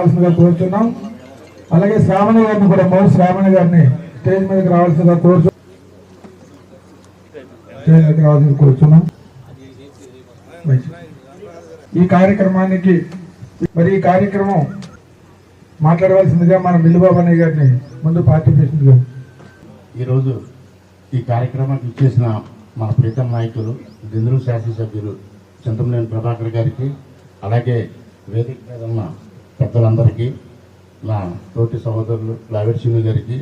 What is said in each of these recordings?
రావాల్సిందిగా కోరుతున్నాం అలాగే శ్రావణి గారిని కూడా మౌ శ్రావణి గారిని స్టేజ్ మీదకి రావాల్సిందిగా కోరుచు స్టేజ్ మీదకి రావాల్సింది కోరుతున్నాం ఈ కార్యక్రమానికి మరి ఈ కార్యక్రమం మాట్లాడవలసిందిగా మన మిల్లుబాబు అన్నయ్య గారిని ముందు పార్టీ గారు ఈరోజు ఈ కార్యక్రమానికి ఇచ్చేసిన మన ప్రీతం నాయకులు దిందులు శాసనసభ్యులు చింతమనేని ప్రభాకర్ గారికి అలాగే వేదిక మీద ఉన్న పెద్దలందరికీ నా తోటి సహోదరులు లావెట్ సింగ్ గారికి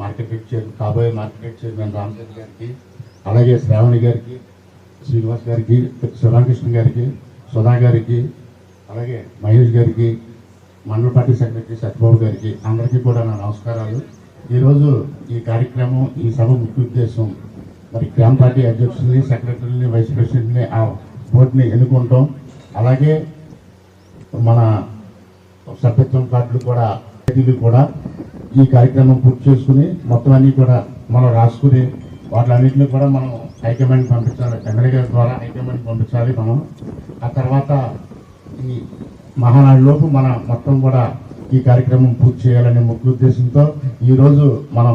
మార్కెట్ చైర్మన్ కాబోయే మార్కెట్ చైర్మన్ రామచంద్ర గారికి అలాగే శ్రావణి గారికి శ్రీనివాస్ గారికి శ్రీరామకృష్ణ గారికి సుధా గారికి అలాగే మహేష్ గారికి మండల పార్టీ సెక్రటరీ సత్యబాబు గారికి అందరికీ కూడా నా నమస్కారాలు. ఈరోజు ఈ కార్యక్రమం ఈ సభ ముఖ్య ఉద్దేశం మరి గ్రామ పార్టీ అధ్యక్షుల్ని సెక్రటరీని వైస్ ప్రెసిడెంట్ని ఆ బోర్డుని ఎన్నుకుంటాం. అలాగే మన సభ్యత్వం కార్డులు కూడా తేదీలు కూడా ఈ కార్యక్రమం పూర్తి చేసుకుని మొత్తం అన్ని కూడా మనం రాసుకుని వాటిలన్నింటినీ కూడా మనం హైకమాండ్ పంపించాలి. ఎమ్మెల్యే గారి ద్వారా హైకమాండ్ పంపించాలి మనం. ఆ తర్వాత ఈ మహానాడులోపు మన మొత్తం కూడా ఈ కార్యక్రమం పూర్తి చేయాలనే ముఖ్య ఉద్దేశంతో ఈరోజు మనం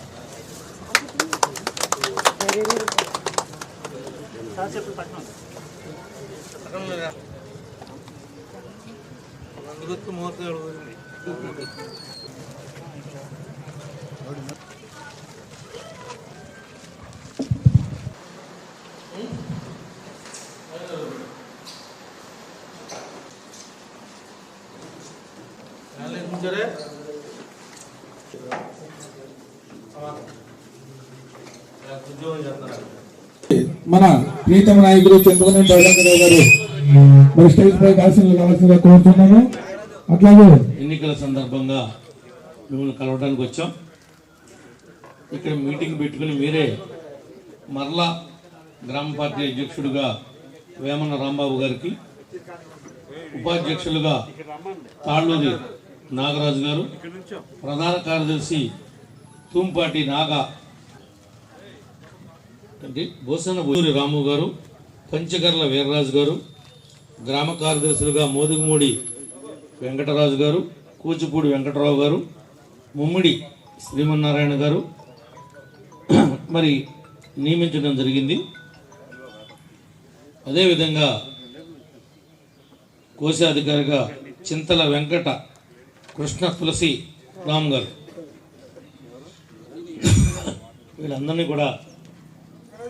ಇವತ್ತು ಮೂವತ್ತೇಳು ಮುಂಜಾನೆ ಉದ್ಯೋಗ ಜಾತ್ರೆ మన ప్రీతమ నాయకులు చంద్రబాబు బైరంగరావు గారు మరి స్టేజ్ పై కాల్సిన కావాల్సిందిగా కోరుతున్నాము అట్లాగే ఎన్నికల సందర్భంగా మిమ్మల్ని కలవడానికి వచ్చాం. ఇక్కడ మీటింగ్ పెట్టుకుని మీరే మరలా గ్రామ పార్టీ అధ్యక్షుడిగా వేమన రాంబాబు గారికి ఉపాధ్యక్షులుగా తాళ్ళూరి నాగరాజు గారు ప్రధాన కార్యదర్శి తూంపాటి నాగ బోసన బూరి రాము గారు పంచగర్ల వీర్రాజు గారు గ్రామ కార్యదర్శులుగా మోదుగుమూడి వెంకటరాజు గారు కూచిపూడి వెంకటరావు గారు ముమ్మిడి శ్రీమన్నారాయణ గారు మరి నియమించడం జరిగింది. అదేవిధంగా కోశాధికారిగా చింతల వెంకట కృష్ణ తులసి రామ్ గారు. వీళ్ళందరినీ కూడా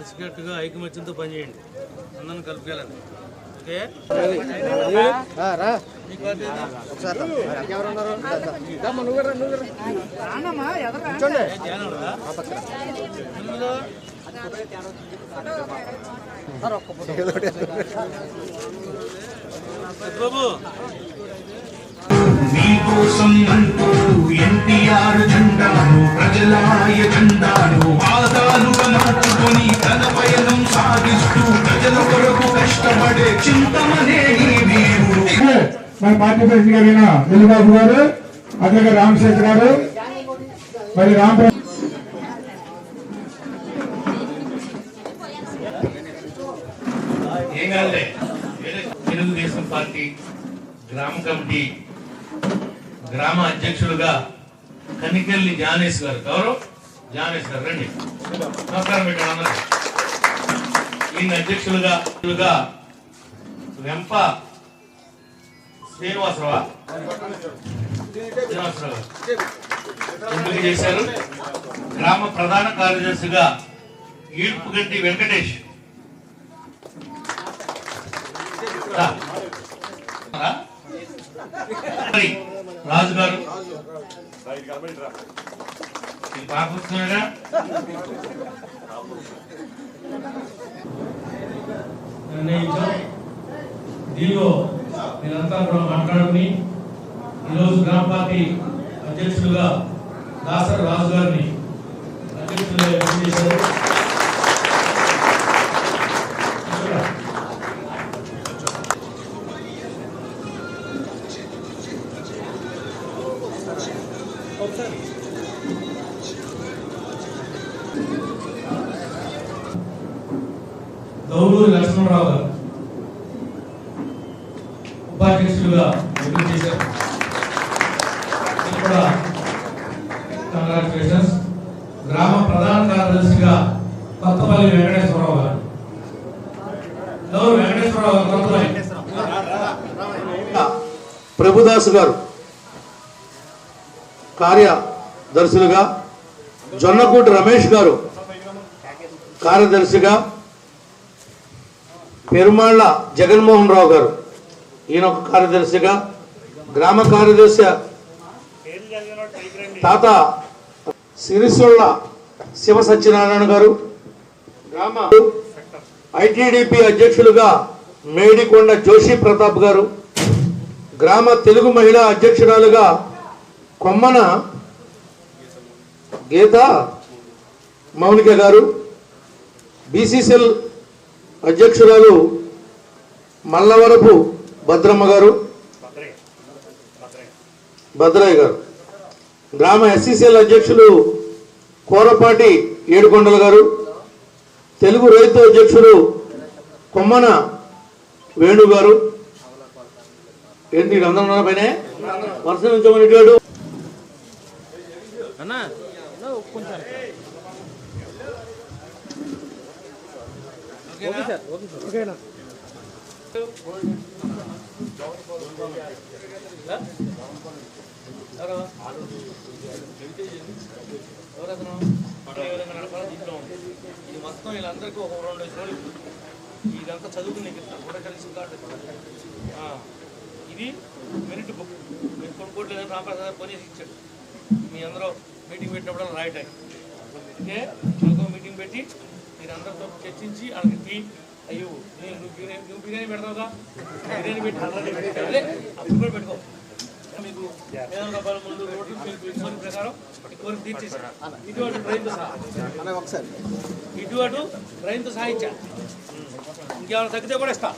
కలిసికట్టుగా ఐకమత్యంతో పనిచేయండి అందరిని కలుపుకెళ్ళండి. ఓకే? బాబు. మీకోసం అంటూ ఎన్టీఆర్ జెండాను ప్రజలాయ జెండాను వాదాలుగా మార్చుకొని తన పయనం సాగిస్తూ ప్రజల కొరకు కష్టపడే చింతమనే వీరుడు. పార్టీ ప్రెసిడెంట్ గారైన వెల్లిబాబు గారు అట్లాగే రామశేఖర్ గారు మరి రామ్ ఏం కాదులే. తెలుగుదేశం పార్టీ గ్రామ కమిటీ గ్రామ అధ్యక్షులుగా కనికెల్లి జానేష్ గారు. గౌరవ్ జానేష్ గారు రండి. నమస్కారం పెట్టండి ఈయన అధ్యక్షులుగా వెంప శ్రీనివాసరావు. శ్రీనివాసరావు ఎంపిక చేశారు? గ్రామ ప్రధాన కార్యదర్శిగా ఈడ్పుగంటి వెంకటేష్. రా. రాజు గారు. ఈ పాప వస్తున్నాడా నిర్ణయించాం దీనిలో నేనంతా కూడా మాట్లాడుకుని ఈరోజు గ్రామ పార్టీ అధ్యక్షులుగా దాసరి రాజు గారిని అధ్యక్షులుగా ఎంపిక చేశారు దౌలూరు లక్ష్మణరావు గారు ఉపాధ్యక్షులుగా ఎంపిక చేశారు. మీకు కూడా కంగ్రాచులేషన్స్ గ్రామ ప్రధాన కార్యదర్శిగా కొత్తపల్లి వెంకటేశ్వరరావు గారు. ఎవరు వెంకటేశ్వరరావు గారు ప్రభుదాస్ గారు కార్యదర్శులుగా జొన్నకూటి రమేష్ గారు కార్యదర్శిగా పెరుమాళ్ళ జగన్మోహన్ రావు గారు. ఈయన ఒక కార్యదర్శిగా గ్రామ కార్యదర్శి తాత సిరిసొళ్ళ శివ సత్యనారాయణ గారు గ్రామ ఐటీడీపీ అధ్యక్షులుగా మేడికొండ జోషి ప్రతాప్ గారు గ్రామ తెలుగు మహిళా అధ్యక్షురాలుగా కొమ్మన గీత మౌనిక గారు బీసీసీఎల్ అధ్యక్షురాలు మల్లవరపు భద్రమ్మ గారు భద్రయ్య గారు. గ్రామ ఎస్సీసీఎల్ అధ్యక్షులు కోరపాటి ఏడుకొండల గారు తెలుగు రైతు అధ్యక్షులు కొమ్మన వేణు గారు. ఏంటి వీళ్ళందరూ ఉన్నారా పైన? వరుస నుంచోమని ఇటాడు అన్నా ఎవరతను ఏ విధంగా నడపాలో దీంట్లో ఉంది ఇది మొత్తం వీళ్ళందరికీ ఒక రెండు రోజులు ఇదంతా చదువుకుని నీకు ఇస్తాను కూడా కలిసి కార్డు ఆ, ఇది మెరిట్ బుక్. మీరు కొనుక్కోవట్లేదు రామప్రసాద్ కొని ఇచ్చాడు. మీ అందరూ మీటింగ్ పెట్టినప్పుడు రాయటానికి అంటే ఇంకో మీటింగ్ పెట్టి మీరు అందరితో చర్చించి వాళ్ళకి టీ అయ్యో నేను నువ్వు బిర్యానీ నువ్వు బిర్యానీ పెడతావుగా? బిర్యానీ పెట్టి అదే? అప్పుడు కూడా పెట్టుకో. మీకు ఏదైనా రూపాయల ముందు రోడ్లు మీకు ప్రకారం కోరిక తీర్చేసాను ఇటు అటు ట్రైన్తో సహా ఇటు అటు ట్రైన్తో సహా ఇచ్చా. ఇంకేమైనా తగ్గితే కూడా ఇస్తా.